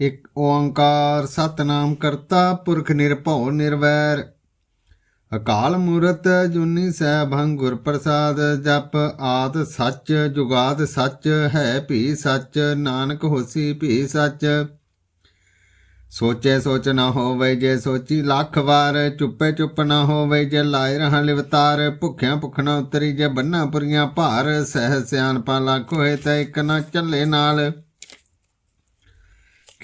ਇੱਕ ਓੰਕਾਰ ਸਤਨਾਮ ਕਰਤਾ ਪੁਰਖ ਨਿਰਭਉ ਨਿਰਵੈਰ। ਅਕਾਲ ਮੂਰਤ ਜੁਨੀ ਸੈਭੰ ਗੁਰ ਪ੍ਰਸਾਦ, ਜਪ ਆਦ ਸੱਚ, ਜੁਗਾਦ ਸੱਚ, ਹੈ ਭੀ ਸੱਚ, ਨਾਨਕ ਹੋਸੀ ਭੀ ਸੱਚ। ਸੋਚੇ ਸੋਚ ਨਾ ਹੋਵੇ ਜੇ ਸੋਚੀ ਲੱਖ ਵਾਰ, ਚੁੱਪੇ ਚੁੱਪ ਨਾ ਹੋਵੇ ਜੇ ਲਾਇ ਰਹਾ ਲਿਵਤਾਰ। ਭੁੱਖਿਆਂ ਭੁੱਖਣਾ ਉਤਰੀ ਜੇ ਬੰਨਾ ਪੁਰੀਆਂ ਭਾਰ, ਸਹਿ ਸਿਆਣਪਾ ਲੱਖ ਹੋਏ ਤਾਂ ਇੱਕ ਨਾ ਚੱਲੇ ਨਾਲ।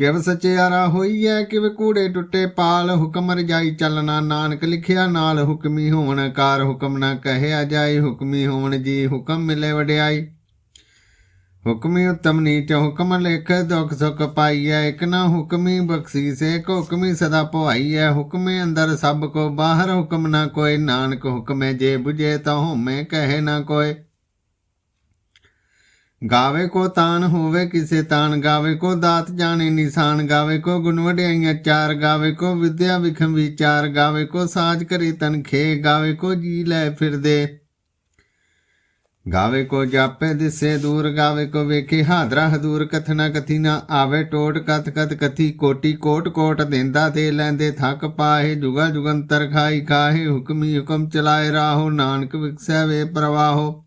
ਕਿਵ ਸਚਿਆਰਾ ਹੋਈਐ, ਕਿਵ ਕੂੜੇ ਟੁੱਟੇ ਪਾਲ, ਹੁਕਮ ਰਜਾਈ ਚੱਲਣਾ ਨਾਨਕ ਲਿਖਿਆ, ਨਾਲ ਹੁਕਮੀ ਹੋਵਣ ਕਾਰ, ਹੁਕਮ ਨਾ ਕਹਿਆ ਜਾਈ ਹੁਕਮੀ ਹੋਵਣ ਜੀ ਹੁਕਮ ਮਿਲੇ ਵਡਿਆਈ। ਹੁਕਮੀ ਉਤਮ ਨੀਚ ਹੁਕਮ ਲਿਖ, ਦੁਖ ਸੁਖ ਪਾਈਐ, ਇਕ ਨਾ ਹੁਕਮੀ ਬਖਸ਼ੀਸੇ ਕੋ ਹੁਕਮੀ ਸਦਾ ਭਵਾਈਐ ਹੁਕਮੇ ਅੰਦਰ ਸਭ ਕੋ ਬਾਹਰ, ਹੁਕਮ ਨਾ ਕੋਏ ਨਾਨਕ ਹੁਕਮੇ ਜੇ ਬੁਝੇ ਤਾ ਹਉਮੈ ਕਹੇ ਨਾ ਕੋਏ ਗਾਵੇ ਕੋ ਤਾਨ ਹੋਵੇ ਕਿਸੇ ਤਾਨ, ਗਾਵੇ ਕੋ ਦਾਤ ਜਾਣੇ ਨਿਸ਼ਾਨ, ਗਾਵੇ ਕੋ ਗੁਣ ਵਡਿਆਈਆਂ ਚਾਰ, ਗਾਵੇ ਕੋ ਵਿਦਿਆ ਵਿਖਮ ਵਿਚਾਰ, ਗਾਵੇ ਕੋ ਸਾਜ ਕਰੇ ਤਨਖੇ ਗਾਵੇ ਕੋ ਜੀ ਲੈ ਫਿਰਦੇ। ਗਾਵੇ ਕੋ ਜਾਪੇ ਦਿਸੇ ਦੂਰ, ਗਾਵੇ ਕੋ ਵੇਖੇ ਹਾਦਰਾ ਹਦੂਰ, ਕਥਨਾ ਕਥੀ ਨਾ ਆਵੇ ਟੋਟ ਕਤ ਕਤ ਕਥੀ ਕੋਟੀ ਕੋਟ ਕੋਟ ਦਿੰਦਾ ਤੇ ਲੈਂਦੇ ਥੱਕ ਪਾਹੇ ਜੁਗਾ ਜੁਗੰਤਰ ਖਾਈ ਕਾਹੇ ਹੁਕਮੀ ਹੁਕਮ ਚਲਾਏ ਰਾਹੋ, ਨਾਨਕ ਵਿਕਸੈ ਵੇ ਪ੍ਰਵਾਹੋ।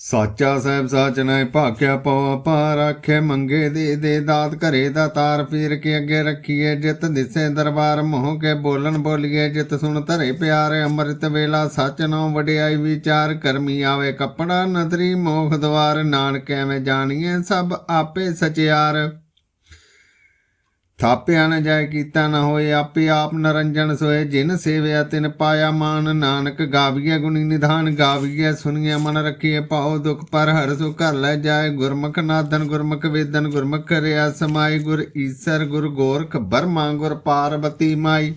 ਸਾਚਾ ਸਾਹਿਬ ਸਾਚ ਨਾਇ ਪਉ ਅਪਾਰ ਆਖੇ ਮੰਗੇ ਦੇ ਦੇ ਦਾਤ ਘਰੇ ਦਾ ਤਾਰ ਪੀਰ ਕੇ ਅੱਗੇ ਰੱਖੀਏ, ਜਿਤ ਦਿਸੇ ਦਰਬਾਰ ਮੋਹ ਕੇ ਬੋਲਣ ਬੋਲੀਏ, ਜਿਤ ਸੁਣ ਧਰੇ ਪਿਆਰ ਅੰਮ੍ਰਿਤ ਵੇਲਾ, ਸੱਚ ਨੋ ਵਡਿਆਈ ਵਿਚਾਰ ਕਰਮੀ ਆਵੇ, ਕੱਪੜਾ ਨਦਰੀ ਮੋਖ ਦਵਾਰ, ਨਾਨਕ ਐਵੇਂ ਜਾਣੀਏ ਸਭ ਆਪੇ ਸਚਿਆਰ। ਥਾਪਿਆ ਨਾ ਜਾਏ ਕੀਤਾ ਨਾ ਹੋਏ, ਆਪੇ ਆਪ ਨਰੰਜਨ ਸੋਏ। ਜਿਨ ਸੇਵਿਆ, ਤਿਨ ਪਾਇਆ ਮਾਨ। ਨਾਨਕ ਗਾਵੀਏ ਗੁਣੀ ਨਿਧਾਨ ਗਾਵੀਏ ਸੁਣੀਏ ਮਨ ਰੱਖੀਏ ਪਾਉ ਦੁਖ ਪਰ ਹਰ ਸੁ ਘਰ ਲੈ ਜਾਏ। ਗੁਰਮੁਖ ਨਾਦਨ, ਗੁਰਮੁਖ ਵੇਦਨ, ਗੁਰਮੁਖ ਕਰਿਆ ਸਮਾਈ। ਗੁਰ ਈਸਰ, ਗੁਰ ਗੋਰਖ ਬਰਮਾ, ਗੁਰ ਪਾਰਬਤੀ ਮਾਈ।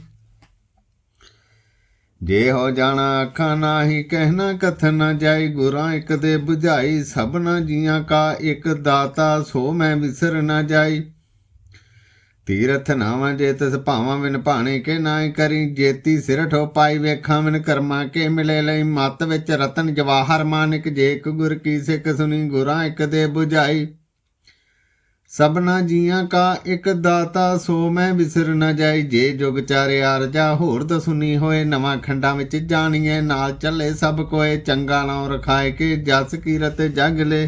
ਜੇ ਹੋ ਜਾਣਾ ਅੱਖਾਂ ਨਾਹੀ ਕਹਿਣਾ ਕਥਨ ਨਾ ਜਾਈ। ਗੁਰਾਂ ਇੱਕ ਦੇ 부ਝਾਈ ਸਭਨਾ ਜੀਆਂ ਕਾ ਇੱਕ ਦਾਤਾ, ਸੋ ਮੈਂ ਵਿਸਰ ਨਾ ਜਾਈ। ਤੀਰਥ ਨਾਵਾਂ ਜੇ ਤਿਸ ਭਾਵਾਂ ਵਿਨ ਭਾਣੇ ਕੇ ਨਾਇ ਕਰੀ, ਜੇਤੀ ਸਿਰ ਠੋ ਪਾਈ ਵੇਖਾਂ ਵਿਨ ਕਰਮਾ ਕੇ ਮਿਲੇ ਲਈ। ਮਤ ਵਿੱਚ ਰਤਨ ਜਵਾਹਰ ਮਾਨਿਕ ਜੇਕ ਇੱਕ ਗੁਰ ਕੀ ਸਿੱਖ ਸੁਣੀ, ਗੁਰਾਂ ਇੱਕ ਦੇ 부ਝਾਈ ਸਭਨਾ ਜੀਆਂ ਕਾ ਇੱਕ ਦਾਤਾ, ਸੋ ਮੈਂ ਵਿਸਰ ਨ ਜਾਈ। ਜੇ ਜੁਗ ਚਾਰੇ ਆਰਜਾ ਹੋਰ ਤ ਹੋਏ, ਨਵਾਂ ਖੰਡਾਂ ਵਿੱਚ ਜਾਣੀਏ ਨਾਲ ਚੱਲੇ ਸਭ ਕੋਏ, ਚੰਗਾ ਨਾਮ ਰਖਾਏ ਕੇ, ਜਸ ਕੀਰਤ ਜਗ ਲੈ।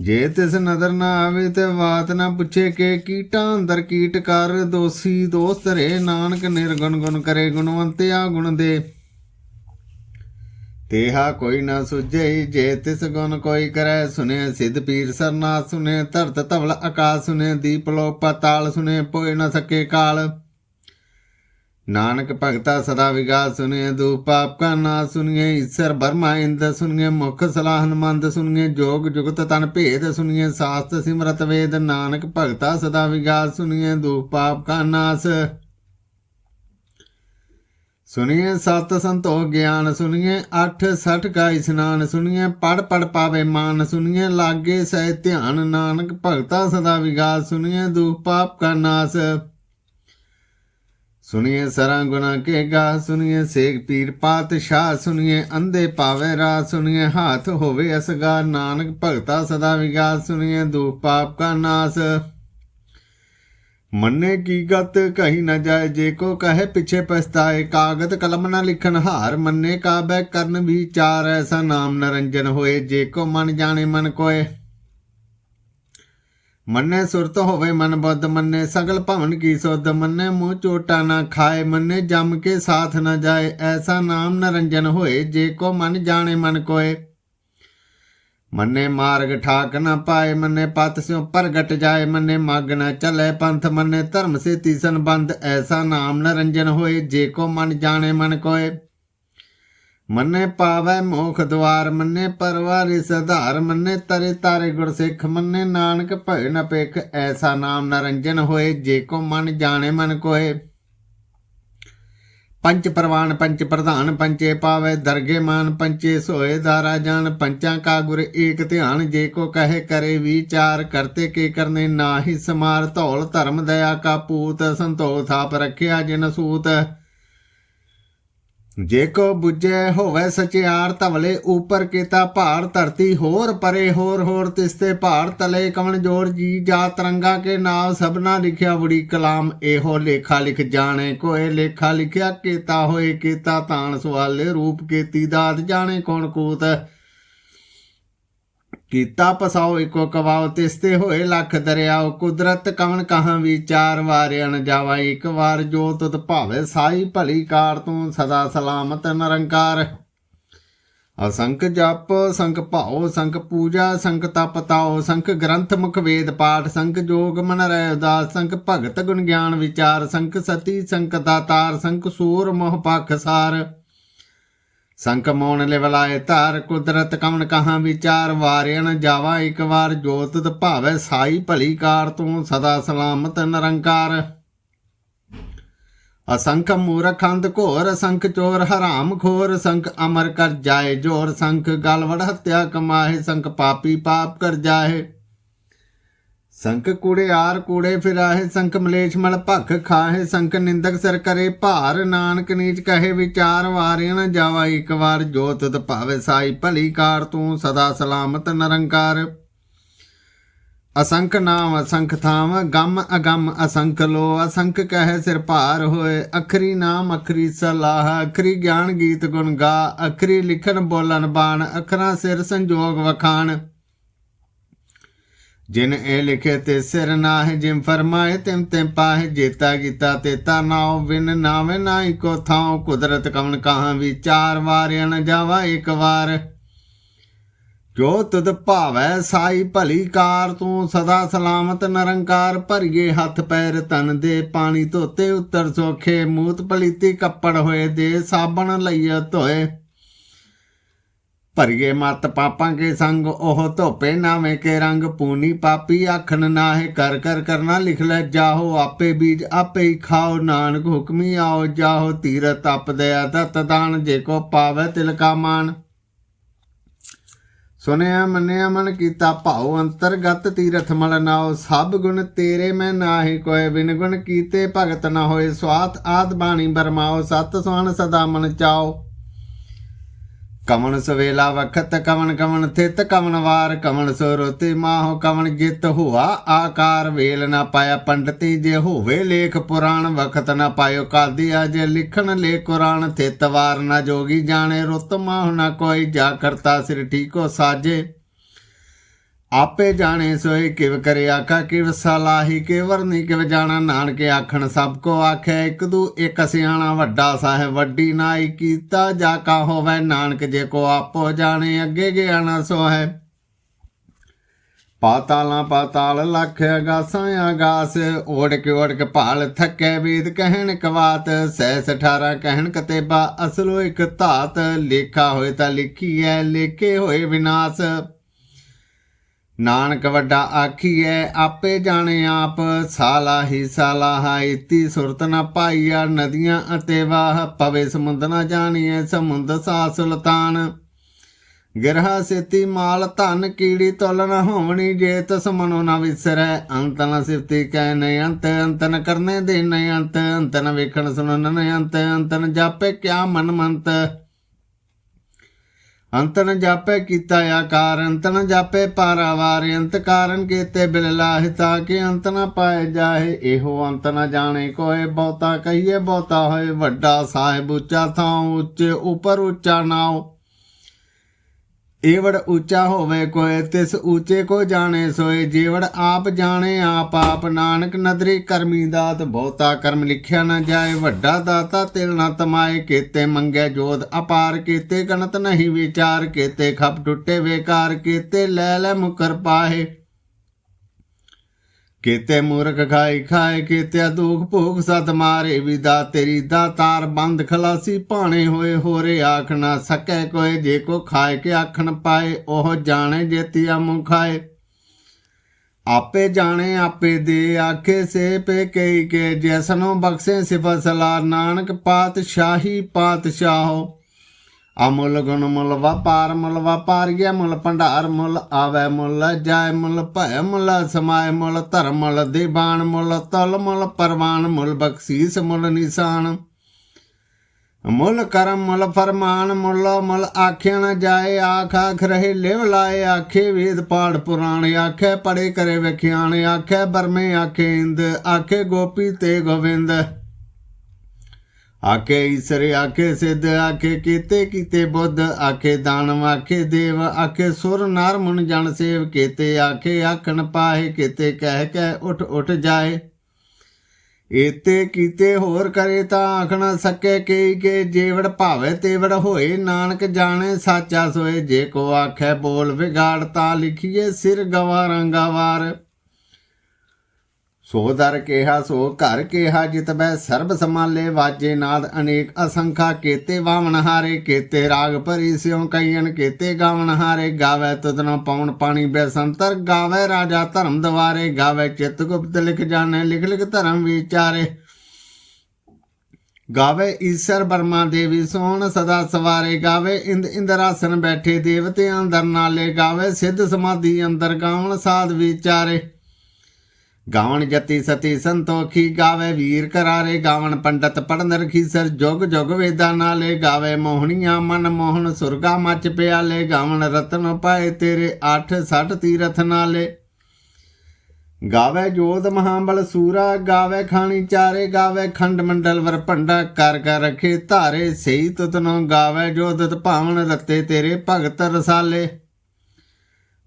ਜੇ ਤਿਸ ਨਦਰ ਨਾ ਆਵੇ ਤੇ ਬਾਤ ਨਾ ਪੁੱਛੇ ਕਿ ਕੀਟਾਂ ਅੰਦਰ ਕੀਟ ਕਰ, ਦੋਸੀ ਦੋਸਤ ਰੇ ਨਾਨਕ ਨਿਰਗੁਣ ਗੁਣ ਕਰੇ ਗੁਣਵੰਤਿਆ ਗੁਣ ਦੇ। ਤੇਹਾ ਕੋਈ ਨਾ ਸੁਝੇ, ਜੇ ਤਿਸ ਗੁਣ ਕੋਈ ਕਰੈ, ਸੁਨੇ ਸਿਧ ਪੀਰ ਸਰਨਾ, ਸੁਨੇ ਧਰਤ ਧਵਲ ਆਕਾਸ਼, ਸੁਨੇ ਦੀਪ ਲੋ ਪਤਾਲ ਸੁਨੇ ਪੋਇ ਨਾ ਸਕੇ ਕਾਲ। ਨਾਨਕ ਭਗਤਾ ਸਦਾ ਵਿਗਾਸ ਸੁਨੇ ਦੂ ਪਾਪ ਕਾ ਨਾ ਸੁਨੀਏ ਈਸ਼ਰ ਬਰਮਾ ਇੰਦ ਸੁਨੀਏ ਮੁਖ ਸਲਾਹਨ ਮੰਦ ਸੁਨੀਏ ਜੋਗ ਜੁਗਤ ਤਨ ਭੇਦ ਸੁਨੀਏ ਸਾਸਤ ਸਿਮਰਤ ਵੇਦ, ਨਾਨਕ ਭਗਤਾ ਸਦਾ ਵਿਗਾਸ ਸੁਨੀਏ ਦੂ ਪਾਪ ਕਾ ਨਾਸ। ਸੁਨੀਏ ਸਤ ਸੰਤੋਖ ਗਿਆਨ ਸੁਨੀਏ ਅਠ ਸਠ ਕਾ ਇਸਨਾਨ ਸੁਨੀਏ ਪੜ ਪੜ ਪਾਵੇ ਮਾਨ ਸੁਨੀਏ ਲਾਗੇ ਸਹਿ ਧਿਆਨ, ਨਾਨਕ ਭਗਤਾ ਸਦਾ ਵਿਗਾਸ ਸੁਨੀਏ ਦੂ ਪਾਪ ਕਾ ਨਾਸ। ਸੁਣੀਏ ਸਰਾਂ ਗੁਨਾ ਕੇ ਗਾ, ਸੁਣੀਏ ਸੇਖ ਪੀਰ ਪਾਤਸ਼ਾਹ, ਸੁਣੀਏ ਅੰਧੇ ਪਾਵੇ ਰਾ, ਸੁਣੀਏ ਹਾਥ ਹੋਵੇ ਅਸਗਾ ਨਾਨਕ ਭਗਤਾ ਸਦਾ ਵਿਗਾਸ, ਸੁਣੀਏ ਦੁਖ ਪਾਪ ਕਾ ਨਾਸ। ਮੰਨੇ ਕੀ ਗਤ ਕਹੀ ਨਾ ਜਾਏ, ਜੇ ਕੋ ਕਹੇ ਪਿਛੇ ਪਛਤਾਏ, ਕਾਗਤ ਕਲਮ ਨਾ ਲਿਖਣ ਹਾਰ, ਮੰਨੇ ਕਾਬੈ ਕਰਨ ਵਿਚਾਰ, ਐਸਾ ਨਾਮ ਨਰੰਜਨ ਹੋਏ, ਜੇ ਕੋ ਮਨ ਜਾਣੇ ਮਨ ਕੋਏ। ਮੰਨੇ ਸੁਰਤ ਹੋਵੇ ਮਨ ਬੁੱਧ, ਮੰਨੇ ਸਗਲ ਭਵਨ ਕੀ ਸੁਧ, ਮੰਨੇ ਮੂੰਹ ਚੋਟਾ ਨਾ ਖਾਏ, ਮੰਨੇ ਜਮ ਕੇ ਸਾਥ ਨਾ ਜਾਏ, ਐਸਾ ਨਾਮ ਨਰੰਜਨ ਹੋਏ, ਜੇ ਕੋ ਮਨ ਜਾਣੇ ਮਨ ਕੋਏ। ਮੰਨੇ ਮਾਰਗ ਠਾਕ ਨਾ ਪਾਏ, ਮੰਨੇ ਪਤ ਸਿਉ ਪ੍ਰਗਟ ਜਾਏ, ਮੰਨੇ ਮਗ ਨਾ ਚਲੇ ਪੰਥ, ਮੰਨੇ ਧਰਮ ਸੇ ਤੀਸਨ ਬੰਦ ਐਸਾ ਨਾਮ ਨਰੰਜਨ ਹੋਏ, ਜੇ ਕੋ ਮਨ ਜਾਣੇ ਮਨ ਕੋਏ। ਮੰਨੇ ਪਾਵੈ ਮੋਖ ਦਵਾਰ, ਮੰਨੇ ਪਰਵਾਰੀ ਸਧਾਰ, ਮੰਨੇ ਤਰੇ ਤਾਰੇ ਗੁਰ ਸਿੱਖ, ਮੰਨੇ ਨਾਨਕ ਭੈ ਨ ਪੇਖ ਐਸਾ ਨਾਮ ਨਰੰਜਨ ਹੋਏ, ਜੇ ਕੋ ਮਨ ਜਾਣੇ ਮਨ ਕੋਏ। ਪੰਚ ਪ੍ਰਵਾਨ ਪੰਚ ਪ੍ਰਧਾਨ ਪੰਚੇ ਪਾਵੇ, ਦਰਗੇ ਮਾਨ ਪੰਚੇ ਸੋਏ ਦਾਰਾ ਜਾਣ ਪੰਚਾਂ ਕਾ ਗੁਰ ਏਕ ਧਿਆਨ, ਜੇ ਕੋ ਕਹੇ ਕਰੇ ਵਿਚਾਰ, ਕਰਤੇ ਕੇ ਕਰਨੇ ਨਾਹੀ ਸਮਾਰ, ਧੌਲ ਧਰਮ ਦਇਆ ਕਾ ਪੂਤ, ਸੰਤੋਖ ਥਾਪ ਰੱਖਿਆ ਜਿਨ ਸੂਤ। ਜੇ ਕੋ 부ਜੈ ਹੋਵੇ ਸਚਿਆਰ ਧਵਲੇ ਉਪਰ ਕੀਤਾ ਭਾਰ ਧਰਤੀ, ਹੋਰ ਪਰੇ, ਹੋਰ ਹੋਰ ਤਿਸਤੇ ਭਾਰ ਤਲੇ, ਕਵਣ ਜੋਰ ਜੀ ਜਾ ਤਰੰਗਾ ਕੇ ਨਾਮ ਸਭਨਾ ਲਿਖਿਆ ਬੜੀ ਕਲਾਮ, ਇਹੋ ਲੇਖਾ ਲਿਖ ਜਾਣੇ ਕੋਏ, ਲੇਖਾ ਲਿਖਿਆ ਕੀਤਾ ਹੋਏ ਕੀਤਾ ਤਾਣ ਸਵਾਲੇ, ਰੂਪ ਕੀਤੀ ਦਾਤ ਜਾਣੇ ਕੌਣ ਕੋਤ। ਕੀਤਾ ਪਸਾਓ, ਇਕੋ ਕਵਾਓ, ਤਿਸਤੇ ਹੋਏ ਲੱਖ ਦਰਿਆਓ, ਕੁਦਰਤ ਕਵਣ ਕਹਾਂ ਵਿਚਾਰ ਵਾਰਿਆਣ ਜਾਵਾ, ਇੱਕ ਵਾਰ ਜੋ ਤੁਤ ਭਾਵੇ ਸਾਈ ਭਲੀ ਕਾਰ ਤੂੰ ਸਦਾ ਸਲਾਮਤ ਨਿਰੰਕਾਰ। ਅਸੰਖ ਜਪ, ਸੰਖ ਭਾਉ, ਸੰਖ ਪੂਜਾ, ਸੰਖ ਤਪ ਤਾਉ, ਸੰਖ ਗ੍ਰੰਥ ਮੁਖ ਵੇਦ ਪਾਠ, ਸੰਖ ਜੋਗ ਮਨ ਰਹਿ ਉਦਾਸ, ਸੰਖ ਭਗਤ ਗੁਣ ਗਿਆਨ ਵਿਚਾਰ, ਸੰਖ ਸਤੀ, ਸੰਖ ਦਾਤਾਰ, ਸੰਖ ਸੂਰ ਮੋਹ ਪਖ ਸਾਰ ਮੋਣ ਲਿਵਲਾਏ ਧਾਰ ਕੁਦਰਤ ਕਮਨ ਕਹਾਂ ਵਿਚਾਰ ਵਾਰਿਆਣ ਜਾਵਾ ਇੱਕ ਵਾਰ ਜੋਤ ਤ ਭਾਵੇ ਸਾਈ ਭਲੀ ਕਾਰ ਤੂੰ ਸਦਾ ਸਲਾਮਤ ਨਿਰੰਕਾਰ। ਅਸੰਖ ਮੂਰਖੰਦ ਘੋਰ, ਅਸੰਖ ਚੋਰ ਹਰਾਮ ਖੋਰ ਸੰਖ ਅਮਰ ਕਰ ਜਾਏ ਜੋਰ ਸੰਖ ਗਲਵੜ ਹੱਤਿਆ ਕਮਾਏ ਸੰਖ ਪਾਪੀ ਪਾਪ ਕਰ ਜਾਏ ਸੰਕ ਕੂੜਿਆਰ ਕੂੜੇ ਫਿਰਾਹੇ ਸੰਖ ਮਲੇਛ ਮਲ ਭਖ ਖਾਹੇ ਸੰਖ ਨਿੰਦਕ ਸਿਰ ਕਰੇ ਭਾਰ। ਨਾਨਕ ਨੀਚ ਕਹੇ ਵਿਚਾਰ ਵਾਰਿਆ ਨ ਜਾਵਾ ਇੱਕ ਵਾਰ ਜੋਤ ਤੁਧ ਭਾਵੇ ਸਾਈ ਭਲੀ ਕਾਰ, ਤੂੰ ਸਦਾ ਸਲਾਮਤ ਨਿਰੰਕਾਰ। ਅਸੰਖ ਨਾਮ ਅਸੰਖ ਥਾਮ, ਗਮ ਅਗਮ ਅਸੰਖ ਲੋ। ਅਸੰਖ ਕਹੇ ਸਿਰ ਭਾਰ ਹੋਏ, ਅਖਰੀ ਨਾਮ ਅਖਰੀ ਸਲਾਹ। ਅਖਰੀ ਗਿਆਨ ਗੀਤ ਗੁਣ ਗਾ, ਅਖਰੀ ਲਿਖਣ ਬੋਲਣ ਬਾਣ, ਅਖਰਾਂ ਸਿਰ ਸੰਜੋਗ ਵਖਾਣ। ਜਿਨ ਇਹ ਲਿਖੇ ਤੇ ਸਿਰ ਨਾਹਿ ਜਿਮ ਫਰਮਾਏ ਤਿਮ ਤਿਮ ਪਾਹਿ, ਜੇਤਾ ਕੀਤਾ ਤੇਤਾ ਨਾਉ ਬਿਨ ਨਾਵੇਂ ਨਾਹੀ ਕੋ ਥਾਉ। ਕੁਦਰਤ ਕਵਨ ਕਹਾਂ ਵਿਚਾਰ ਵਾਰਿਆ ਨ ਜਾਵਾ ਇੱਕ ਵਾਰ। ਜੋ ਤੁਧ ਭਾਵੈ ਸਾਈ ਭਲੀ ਕਾਰ, ਤੂੰ ਸਦਾ ਸਲਾਮਤ ਨਰੰਕਾਰ ਭਰੀਏ ਹੱਥ ਪੈਰ ਤਨ ਦੇ ਪਾਣੀ ਧੋਤੇ ਉੱਤਰ ਸੋਖੇ, ਮੂਤ ਪਲੀਤੀ ਕੱਪੜ ਹੋਏ ਦੇ ਸਾਬਣ ਲਈਏ ਧੋਏ। ਭਰੀਏ ਮਤ ਪਾਪਾਂ ਕੇ ਸੰਗ, ਉਹ ਧੋਪੇ ਨਾਵੇਂ ਕੇ ਰੰਗ। ਪੂਨੀ ਪਾਪੀ ਆਖਣ ਨਾਹੇ, ਕਰ ਕਰ ਕਰਨਾ ਲਿਖ ਲੈ ਜਾਹੋ। ਆਪੇ ਬੀਜ ਆਪੇ ਹੀ ਖਾਓ, ਨਾਨਕ ਹੁਕਮੀ ਆਓ ਜਾਹੋ। ਤੀਰਤ ਤਪ ਦਇਆ ਦਤ ਦਾਨ, ਜੇ ਕੋ ਪਾਵੇ ਤਿਲਕਾ ਮਾਨ। ਸੁਨਿਆ ਮੰਨਿਆ ਮਨ ਕੀਤਾ ਭਾਉ, ਅੰਤਰਗਤ ਤੀਰਥ ਮਲ ਨਾਉ। ਸਭ ਗੁਣ ਤੇਰੇ ਮੈਂ ਨਾਹੀ ਕੋਏ ਬਿਨ ਗੁਣ ਕੀਤੇ ਭਗਤ ਨਾ ਹੋਏ। ਸਵਾਤ ਆਦ ਬਾਣੀ ਬਰਮਾਓ ਸਤ ਸੁਣ ਸਦਾ ਮਨ ਚਾਓ ਕਵਣ ਸਵੇਲਾ ਵਖਤ ਕਵਣ ਕਵਣ ਥਿਤ ਕਵਣ ਵਾਰ ਕਵਣ ਸੁਰਤੀ ਮਾਹੁ ਕਵਣ ਜਿਤ ਹੁਆ, ਆਕਾਰ ਵੇਲ ਨਾ ਪਾਇਆ ਪੰਡਤੀ ਜੇ ਹੋਵੇ ਲੇਖ ਪੁਰਾਣ, ਵਖਤ ਨਾ ਪਾਇਓ ਕਾਦੀ ਅਜੇ ਲਿਖਣ ਲੇ ਕੁਰਾਨ, ਥਿਤ ਵਾਰ ਨਾ ਜੋਗੀ ਜਾਣੇ ਰੁੱਤ ਮਾਹ ਨਾ ਕੋਈ, ਜਾ ਕਰਤਾ ਸਿਰ ਠੀਕੋ ਸਾਜੇ। ਆਪੇ ਜਾਣੇ ਸੋਏ ਕਿਵ ਕਰੇ ਆਖਾ, ਕਿਵ ਸਲਾਹੀ ਕੇ ਵਰਨੀ, ਕਿਵ ਜਾਣਾ ਨਾਨਕੇ ਆਖਣ, ਸਭ ਕੋ ਆਖੇ ਇੱਕ ਦੂ ਇਕ ਸਿਆਣਾ ਵੱਡਾ ਸਾਹਿਬ, ਵੱਡੀ ਨਾਈ ਕੀਤਾ ਜਾ ਕਾ ਹੋਵੇ, ਨਾਨਕ ਜੇ ਕੋ ਆਪੋ ਜਾਣੇ, ਅੱਗੇ ਗਿਆਣਾ ਸੋ ਹੈ ਪਾਤਾਲਾਂ ਪਾਤਾਲ ਲੱਖ, ਅਗਾਸਾਂ ਆਗਾਸ ਓੜ ਕੇ ਓੜ ਕੇ ਭਾਲ ਥੱਕੇ, ਵੇਦ ਕਹਿਣ ਕਵਾਤ, ਸੈਸ 18 ਕਹਿਣ ਕਤੇਬਾ, ਅਸਲੋ ਇੱਕ ਧਾਤ, ਲੇਖਾ ਹੋਏ ਤਾਂ ਲਿਖੀ ਐ ਲੇਖੇ ਹੋਏ ਵਿਨਾਸ਼। ਨਾਨਕ ਵੱਡਾ ਆਖੀਐ, ਆਪੇ ਜਾਣੇ ਆਪ, ਸਾਲਾ ਹੀ ਸਾਲਾ ਇਤੀ ਸੁਰਤ ਨਾ ਪਾਈਆ ਨਦੀਆਂ ਅਤੇ ਵਾਹ, ਪਵੇ ਸਮੁੰਦ ਨਾ ਜਾਣੀਐ, ਸਮੁੰਦ ਸਾ ਸੁਲਤਾਨ। ਗਿਰਹਾ ਸੇਤੀ ਮਾਲ ਧਨ ਕੀੜੀ ਤੁਲ ਨ ਹੋਵਣੀ, ਜੇ ਤਸ ਮਨੋ ਨਾ ਵਿਸਰੈ, ਅੰਤ ਨ ਸਿਫਤੀ ਕਹਿ ਨ ਅੰਤ ਅੰਤ ਕਰਨੇ ਦੇ ਨ ਅੰਤ ਅੰਤ ਵੇਖਣ ਸੁਣਨ ਨ ਅੰਤ ਅੰਤ ਜਾਪੇ ਕਿਆ ਮਨ ਮੰਤ। ਅੰਤਨ ਨ ਜਾਪੇ ਕੀਤਾ ਆਕਾਰ ਅੰਤਨ ਨ ਜਾਪੇ ਪਾਰਾਵਾਰ, ਅੰਤ ਕਾਰਨ ਕੀਤੇ ਬਿਲ ਲਾਹਿ ਤਾਂ ਕਿ ਅੰਤ ਨ ਪਾਏ ਜਾਏ ਇਹੋ ਅੰਤ ਨ ਜਾਣੇ ਕੋਏ ਬਹੁਤਾ ਕਹੀਏ ਬਹੁਤਾ ਹੋਏ, ਵੱਡਾ ਸਾਹਿਬ ਉੱਚਾ ਥਾਂ ਉੱਚੇ, ਉਪਰ ਉੱਚਾ ਨਾਉ। ਏਵੜ ਉੱਚਾ ਹੋਵੇ ਕੋਏ ਤਿਸ ਉੱਚੇ ਕੋ ਜਾਣੇ ਸੋਏ। ਜੇਵੜ ਆਪ ਜਾਣੇ, ਆਪ ਆਪ ਨਾਨਕ ਨਦਰੀ ਕਰਮੀ ਦਾਤ। ਬਹੁਤਾ ਕਰਮ ਲਿਖਿਆ ਨਾ ਜਾਏ, ਵੱਡਾ ਦਾਤਾ ਤਿਲ ਨਾ ਤਮਾਏ। ਕੀਤੇ ਮੰਗੇ ਜੋਦ ਅਪਾਰ, ਕੀਤੇ ਗਣਤ ਨਹੀਂ ਵਿਚਾਰ। ਕੀਤੇ ਖਪ ਟੁੱਟੇ ਵੇਕਾਰ, ਕੀਤੇ ਲੈ ਲੈ ਮੁਕਰ ਪਾਹੇ। ਕੀਤੇ ਮੂਰਖ ਖਾਈ ਖਾਏ ਕੀਤੇ ਦੁਖ ਭੋਗ ਸਤ ਮਾਰੇ ਵਿਦਾ ਤੇਰੀ ਦਾ ਤਾਰ ਬੰਦ ਖਲਾਸੀ ਭਾਣੇ ਹੋਏ, ਹੋਰੇ ਆਖ ਨਾ ਸਕੈ ਕੋਏ, ਜੇ ਕੋ ਖਾਏ ਕੇ ਆਖਣ ਪਾਏ, ਉਹ ਜਾਣੇ ਜੇਤੀਆ ਮੁਖ ਖਾਏ। ਆਪੇ ਜਾਣੇ, ਆਪੇ ਦੇ ਆਖੇ ਸੇ ਪੇ ਕਈ ਕੇ ਜੈਸਨੋ ਬਖਸ਼ੇ ਸਿਫਤ ਸਲਾ ਨਾਨਕ ਪਾਤਸ਼ਾਹੀ ਪਾਤਸ਼ਾਹੋ। ਅਮੁੱਲ ਗੁਣ ਮੁੱਲ ਵਪਾਰ ਮੁੱਲ ਵਪਾਰੀਆ ਮੁੱਲ ਭੰਡਾਰ ਮੁੱਲ ਆਵੈ ਮੁੱਲ, ਜਾਇ ਮੁੱਲ ਭੈ ਮੁੱਲ, ਸਮਾਇ ਮੁੱਲ ਧਰਮ ਮੁੱਲ ਦੀਵਾਨ ਮੁੱਲ, ਤਲ ਮੁੱਲ, ਪਰਵਾਨ ਮੁੱਲ, ਬਖਸ਼ੀਸ ਮੁੱਲ, ਨਿਸ਼ਾਨ। ਮੁੱਲ ਕਰਮ ਮੁੱਲ, ਫਰਮਾਨ ਮੁੱਲ ਮੁੱਲ ਆਖਿਆ ਨਾ ਜਾਏ, ਆਖ ਆਖ ਰਹੇ ਲਿਵ ਲਾਏ, ਆਖੇ ਵੇਦ ਪਾੜ ਪੁਰਾਣ, ਆਖੇ ਪੜੇ ਕਰੇ ਵਿਖਿਆਣ ਆਖੇ ਬਰਮੇ, ਆਖੇ ਇੰਦ, ਆਖੇ ਗੋਪੀ ਤੇ ਗੋਵਿੰਦ। ਆਖੇ ਈਸਰ, ਆਖੇ ਸਿੱਧ, ਆਖੇ ਕੀਤੇ ਕੀਤੇ ਬੁੱਧ, ਆਖੇ ਦਾਨਵ, ਆਖੇ ਦੇਵ, ਆਖੇ ਸੁਰ, ਨਰ, ਮੁਨ, ਜਨ, ਸੇਵ, ਕੀਤੇ, ਆਖੇ ਆਖਣ ਪਾਏ ਕੀਤੇ, ਕਹਿ ਕਹਿ, ਉਠ ਉਠ ਜਾਏ। ਏਤੇ ਕੀਤੇ ਹੋਰ ਕਰੇ ਤਾਂ ਆਖਣਾ ਨਾ ਸਕੇ ਕਈ ਕੇ, ਜੇਵੜ ਭਾਵੇ ਤੇਵੜ ਹੋਏ, ਨਾਨਕ ਜਾਣੇ ਸਾਚਾ ਸੋਏ, ਜੇ ਕੋ ਆਖੇ ਬੋਲ ਵਿਗਾੜ ਤਾਂ ਲਿਖੀਏ ਸਿਰ ਗਵਾਰਾਂ ਗਵਾਰ। ਸੋ ਦਰ ਕਿਹਾ, ਸੋ ਘਰ ਕਿਹਾ, ਜਿਤ ਬੈ ਸਰਬ ਸਮਾਲੇ ਵਾਜੇ ਨਾਦ ਅਨੇਕ ਅਸੰਖਾ, ਕੇਤੇ ਵਾਵਣ ਹਾਰੇ, ਕੇਤੇ ਰਾਗ ਭਰੀ ਸਿਉ ਕਈਨ ਕੇਤੇ ਗਾਵਣ ਹਾਰੇ, ਗਾਵੇ ਤੁਦਨੋ ਪਵਨ ਪਾਣੀ ਬੈਸੰਤਰ ਗਾਵੇ ਰਾਜਾ ਧਰਮ ਦਵਾਰੇ, ਗਾਵੇ ਚਿਤ ਗੁਪਤ ਲਿਖ ਜਾਣੇ, ਲਿਖ ਲਿਖ ਧਰਮ ਵਿਚਾਰੇ। ਗਾਵੇ ਈਸ਼ਰ ਬਰਮਾ ਦੇਵੀ ਸੋਹਣ, ਸਦਾ ਸਵਾਰੇ, ਗਾਵੇ ਇੰਦ ਇੰਦਰਾਸਨ ਬੈਠੇ ਦੇਵਤੇ ਅੰਦਰ ਨਾਲੇ, ਗਾਵੇ ਸਿੱਧ ਸਮਾਧੀ ਅੰਦਰ ਗਾਵਣ ਸਾਧ ਵਿਚਾਰੇ। ਗਾਵਣ ਜਤੀ ਸਤੀ ਸੰਤੋਖੀ ਗਾਵੇ ਵੀਰ ਕਰਾਰੇ, ਗਾਵਣ ਪੰਡਤ ਪੜਨ ਰਖੀ ਸਰ ਜੁਗ ਜੁਗ ਵੇਦਾ ਨਾਲੇ, ਗਾਵੇ ਮੋਹਣੀਆਂ ਮਨ ਮੋਹਨ ਸੁਰਗਾ ਮਚ ਪਿਆਲੇ, ਗਾਵਣ ਰਤਨ ਪਾਏ ਤੇਰੇ 8 60 ਤੀਰਥ ਨਾਲੇ। ਗਾਵੇ ਜੋਧ ਮਹਾਬਲ ਸੂਰਾ, ਗਾਵੇ ਖਾਣੀ ਚਾਰੇ, ਗਾਵੇ ਖੰਡ ਮੰਡਲ ਵਰ ਭੰਡਾ ਕਰ ਕਰ ਰਖੇ ਧਾਰੇ, ਸਹੀ ਤੁਤਨੋ ਗਾਵੇ ਜੋਦਤ ਭਾਵਨ ਰਤੇ ਤੇਰੇ ਭਗਤ ਰਸਾਲੇ।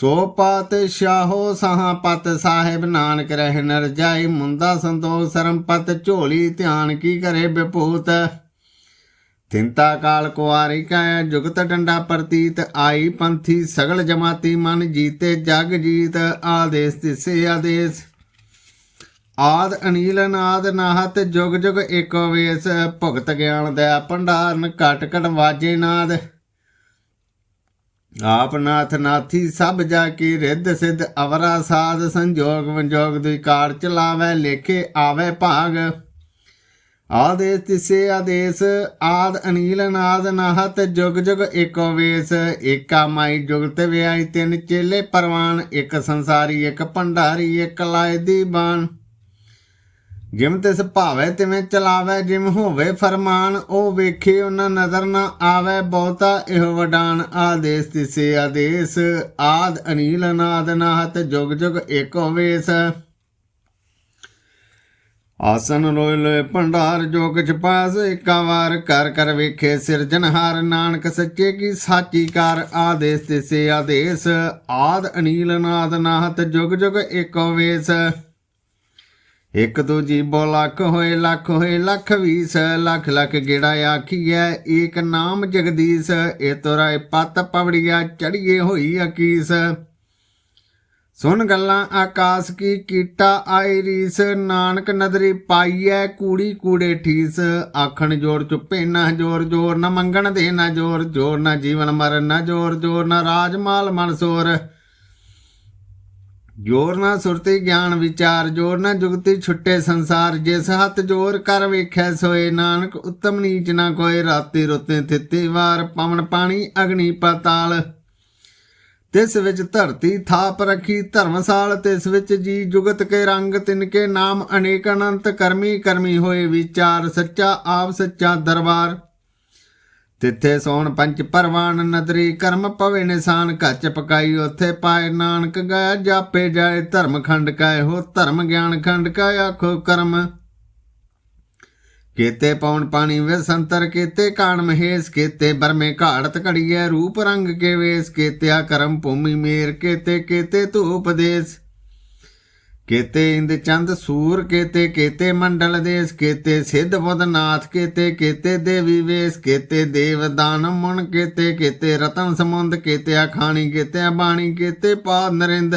ਸੋ ਪਤ ਸ਼ਾਹੋ ਸਹਾ ਪਤ ਸਾਹਿਬ ਨਾਨਕ ਰਹਿ ਨਰ ਜਾਈ, ਮੁੰਦਾ ਸੰਤੋਖ ਸਰਮ ਪਤ, ਝੋਲੀ ਧਿਆਨ ਕੀ ਕਰੇ ਬਿਪੂਤ? ਤਿੰਤਾ ਕਾਲ ਕੁਆਰੀ ਕੈ, ਜੁਗਤ ਡੰਡਾ ਪ੍ਰਤੀਤ, ਆਈ ਪੰਥੀ ਸਗਲ ਜਮਾਤੀ ਮਨ ਜੀਤੇ ਜਗ ਜੀਤ, ਆਦੇਸ ਤਿਸੇ ਆਦੇਸ। ਆਦ ਅਨੀਲ ਨਾਦ ਨਾਹਤ, ਜੁਗ ਜੁਗ ਏਕੋ ਵੇਸ, ਭੁਗਤ ਗਿਆਨ ਦਾ ਭੰਡਾਰਨ, ਘਟ ਘਟ ਵਾਜੇ ਨਾਦ। ਆਪ ਨਾਥ ਨਾਥੀ ਸਭ ਜਾ ਕੀ ਰਿੱਧ ਸਿੱਧ ਅਵਰਾ ਸਾਧ ਸੰਜੋਗ ਵਿਜੋਗ ਦੀ ਕਾਰ ਚਲਾਵੇ ਲੇਖੇ ਆਵੇ ਭਾਗ। ਆਦੇਸ ਤਿਸੇ ਆਦੇਸ, ਆਦ ਅਨੀਲ ਨਾਦ ਨਾਹਤ, ਜੁਗ ਜੁਗ ਏਕੋ ਵੇਸ। ਏਕਾ ਮਾਈ ਜੁਗਤ ਵਿਆਈ ਤਿੰਨ ਚੇਲੇ ਪਰਵਾਨ, ਇੱਕ ਸੰਸਾਰੀ, ਇੱਕ ਭੰਡਾਰੀ, ਇੱਕ ਲਾਇ ਦੀ ਬਾਣ ਜਿਮ ਤਿਸ ਭਾਵੇ ਤਿਵੇਂ ਚਲਾਵੇ, ਜਿਮ ਹੋਵੇ ਫਰਮਾਨ, ਉਹ ਵੇਖੇ ਉਹਨਾਂ ਨਜ਼ਰ ਨਾ ਆਵੇ, ਬਹੁਤਾ ਇਹੋ ਵਡਾਨ, ਆਦੇਸ ਤਿਸੇ ਆਦੇਸ, ਆਦ ਅਨੀਲ ਨਾਦ ਨਾਹਤ, ਜੁਗ ਜੁਗ ਏਕ ਵੇਸ ਆਸਨ ਲੋਇ ਲੋਇ ਭੰਡਾਰ ਜੋ ਕਿਛ ਪਾਸ, ਏਕਾ ਵਾਰ ਕਰ ਕਰ ਵੇਖੇ ਸਿਰਜਨਹਾਰ ਨਾਨਕ ਸੱਚੇ ਕੀ ਸਾਚੀ ਕਾਰ, ਆਦੇਸ ਤਿਸੇ ਆਦੇਸ, ਆਦ ਅਨੀਲ ਨਾਦ ਨਾਹਤ, ਜੁਗ ਜੁਗ ਏਕੋ ਵੇਸ ਇੱਕ ਦੂਜੀ ਬੋ ਲੱਖ ਹੋਏ ਲੱਖ ਹੋਏ, ਲੱਖ ਵੀਸ, ਲੱਖ ਲੱਖ ਗੇੜਾ ਆਖੀਐ, ਏਕ ਨਾਮ ਜਗਦੀਸ਼ ਏ ਤੋਰਾ ਪਤ ਪਵੜੀਆ, ਚੜੀਏ ਹੋਈ ਅਕੀਸ। ਸੁਣ ਗੱਲਾਂ ਆਕਾਸ ਕੀ ਕੀਟਾ ਆਈ ਰੀਸ, ਨਾਨਕ ਨਦਰੀ ਪਾਈਐ ਕੂੜੀ ਕੂੜੇ ਠੀਸ। ਆਖਣ ਜੋਰ ਚੁੱਪੇ ਨਾ ਜੋਰ ਜੋਰ ਨਾ ਮੰਗਣ ਦੇ ਨਾ ਜੋਰ ਜੋਰ ਨਾ ਜੀਵਨ ਮਰਨ ਨਾ ਜੋਰ ਜੋਰ ਨਾ ਰਾਜ ਮਾਲ ਮਨਸੋਰ ਜੋਰ ਨਾ ਸੁਰਤੀ ਗਿਆਨ ਵਿਚਾਰ, ਜੋਰ ਨਾ ਜੁਗਤੀ ਛੁੱਟੇ ਸੰਸਾਰ। ਜਿਸ ਹੱਥ ਜੋਰ ਕਰ ਵੇਖੈ, ਸੋਏ ਨਾਨਕ ਉਤਮ ਨੀਚ ਨਾ ਕੋਏ। ਰਾਤੀ ਰੁੱਤੇ ਥਿੱਤੀ ਵਾਰ ਪਵਨ ਪਾਣੀ, ਅਗਨੀ ਪਾਤਾਲ। ਤਿਸ ਵਿੱਚ ਧਰਤੀ ਥਾਪ ਰਖੀ, ਧਰਮਸਾਲ ਤਿਸ ਵਿੱਚ ਜੀ ਜੁਗਤ ਕੇ ਰੰਗ। ਤਿਨਕੇ ਨਾਮ ਅਨੇਕ ਅਨੰਤ ਕਰਮੀ ਕਰਮੀ ਹੋਏ ਵਿਚਾਰ, ਸੱਚਾ ਆਪ, ਸੱਚਾ ਦਰਬਾਰ। ਤਿੱਥੇ ਸੋਣ ਪੰਜ ਪਰਵਾਨ ਨਦਰੀ, ਕਰਮ ਪਵੇ ਨਿਸ਼ਾਨ ਕੱਚ ਪਕਾਈ, ਉਥੇ ਪਾਏ ਨਾਨਕ ਗਾਇਆ, ਜਾਪੇ ਜਾਏ ਧਰਮ ਖੰਡ ਕਾਏ ਹੋ, ਧਰਮ ਗਿਆਨ ਖੰਡ ਕਾ ਆਖੋ ਕਰਮ। ਕੀਤੇ ਪੌਣ ਪਾਣੀ ਵੇ ਸੰਤਰ ਕੀਤੇ, ਕਾਣ ਮਹੇਸ਼ ਕੀਤੇ, ਬਰਮੇ ਘਾੜਤ ਘੜੀਐ ਰੂਪ ਰੰਗ ਕੇ ਵੇਸ ਕੀਤਿਆ ਕਰਮ, ਭੂਮੀ ਮੇਰ ਕੀਤੇ ਕੀਤੇ ਧੂਪ ਦੇਸ। ਕੇਤੇ ਇੰਦ ਚੰਦ ਸੂਰ, ਕੀਤੇ ਕੇਤੇ ਮੰਡਲ ਦੇਸ, ਕੇਤੇ ਸਿੱਧ ਬੁੱਧ ਨਾਥ, ਕੀਤੇ ਦੇਵੀ ਵੇਸ, ਕੀਤੇ ਦੇਵ ਦਾਨ ਮੁਨ, ਕੀਤੇ ਕੀਤੇ ਰਤਨ ਸਮੁੰਦ ਕੀਤੇ ਖਾਣੀ ਕੀਤੇ ਬਾਣੀ ਕੀਤੇ ਪਾਦ ਨਰਿੰਦ।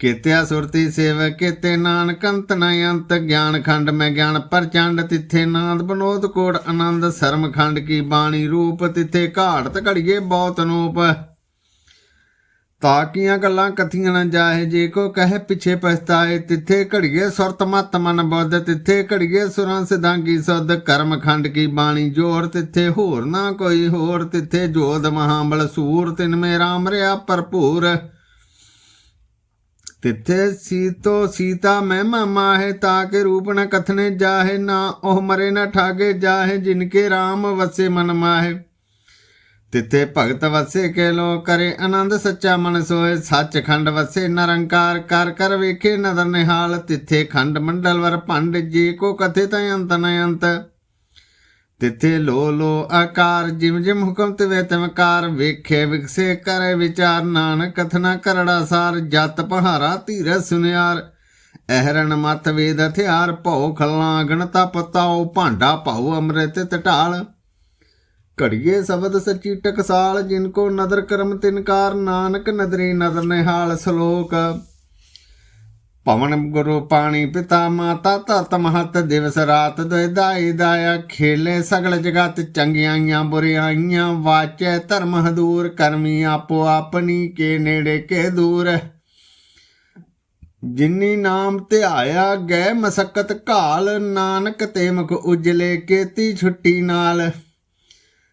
ਕੀਤਿਆ ਸੁਰਤੀ ਸੇਵਕ, ਕੀਤੇ ਨਾਨਕ ਅੰਤ ਨ ਅੰਤ, ਗਿਆਨ ਖੰਡ ਮੈਂ ਗਿਆਨ ਪ੍ਰਚੰਡ, ਤਿੱਥੇ ਨਾਦ ਬਨੋਦ ਕੋੜ ਆਨੰਦ, ਸਰਮ ਖੰਡ ਕੀ ਬਾਣੀ ਰੂਪ, ਤਿੱਥੇ ਘਾਟ ਘੜੀਏ ਬਹੁਤ ਅਨੂਪ ਤਾਕੀਆਂ ਗੱਲਾਂ ਕਥੀਆਂ ਨਾ ਜਾਏ ਜੇ ਕੋ ਕਹੇ ਪਿਛੇ ਪਛਤਾਏ, ਤਿੱਥੇ ਘੜੀਏ ਸੁਰਤ ਮਤ ਮਨ ਬੁੱਧ, ਤਿੱਥੇ ਘੜੀਏ ਸੁਰਾਂ ਸਿਧਾਂਗੀ ਸੁਧ, ਕਰਮ ਖੰਡ ਕੀ ਬਾਣੀ ਜੋਰ, ਤਿੱਥੇ ਹੋਰ ਨਾ ਕੋਈ ਹੋਰ, ਤਿੱਥੇ ਜੋਦ ਮਹਾਬਲ ਸੂਰ, ਤਿਨ ਮੇ ਰਾਮ ਰਿਆ ਭਰਪੂਰ। ਤਿੱਥੇ ਸੀਤੋ ਸੀਤਾ ਮਹਿਮਾ ਮਾਹੇ ਤਾਕੇ ਰੂਪ ਨ ਕਥਨੇ ਜਾਹੇ, ਨਾ ਉਹ ਮਰੇ ਨਾ ਠਾਗੇ ਜਾਹੇ ਜਿਨਕੇ RAM ਵਸੇ ਮਨ ਮਾਹੇ। ਤਿੱਥੇ ਭਗਤ ਵਸੇ ਕੇ ਲੋ ਕਰੇ ਆਨੰਦ, ਸੱਚਾ ਮਨ ਸੋਏ। ਸੱਚ ਖੰਡ ਵਸੇ ਨਿਰੰਕਾਰ, ਕਰ ਕਰ ਵੇਖੇ ਨਦਰ ਨਿਹਾਲ। ਤਿੱਥੇ ਖੰਡ ਮੰਡਲ ਵਰ ਭੰਡ, ਜੀ ਕੋ ਕਥੇ ਤੈ ਅੰਤ ਨ ਅੰਤ। ਤਿੱਥੇ ਲੋ ਲੋ ਆਕਾਰ, ਜਿਮ ਜਿਮ ਹੁਕਮ ਤੇ ਤਮਕਾਰ ਵੇਖੇ ਵਿਖਸੇ ਕਰੇ ਵਿਚਾਰ, ਨਾਨਕ ਕਥਨਾ ਕਰੜਾ ਸਾਰ। ਜਤ ਪਹਾਰਾ ਧੀਰ ਸੁਨਿਆਰ। ਅਹਰਣ ਮਤ ਵੇਦ ਹਥਿਆਰ, ਭਉ ਖਲਾਂ ਗਣਤਾ ਤਾਉ। ਭਾਂਡਾ ਭਾਉ ਅੰਮ੍ਰਿਤ ਟਟਾਲ ਘੜੀਏ ਸ਼ਬਦ ਸੱਚੀ ਟਕਸਾਲ, ਜਿਨ ਕੋ ਨਦਰ ਕਰਮ ਤਿਨਕਾਰ ਨਾਨਕ ਨਦਰੀ ਨਦਰ ਨਿਹਾਲ ਸ਼ਲੋਕ। ਪਵਨ ਗੁਰੂ ਪਾਣੀ ਪਿਤਾ ਮਾਤਾ ਤਤ ਮਹਤ ਦਿਵਸ ਰਾਤ ਦੁਇ ਦਾਈ ਦਾਇਆ ਖੇਲੇ ਸਗਲ ਜਗਤ ਚੰਗਿਆਈਆਂ ਬੁਰਿਆਈਆਂ, ਵਾਚੈ ਧਰਮ ਹਦੂਰ, ਕਰਮੀ ਆਪੋ ਆਪਣੀ ਕੇ ਨੇੜੇ ਕੇ ਦੂਰ। ਜਿਨੀ ਨਾਮ ਧਿਆਇਆ ਗਏ ਮਸਕਤ ਘਾਲ, ਨਾਨਕ ਤੇ ਮੁਖ ਉਜਲੇ ਕੇਤੀ ਛੁੱਟੀ ਨਾਲ।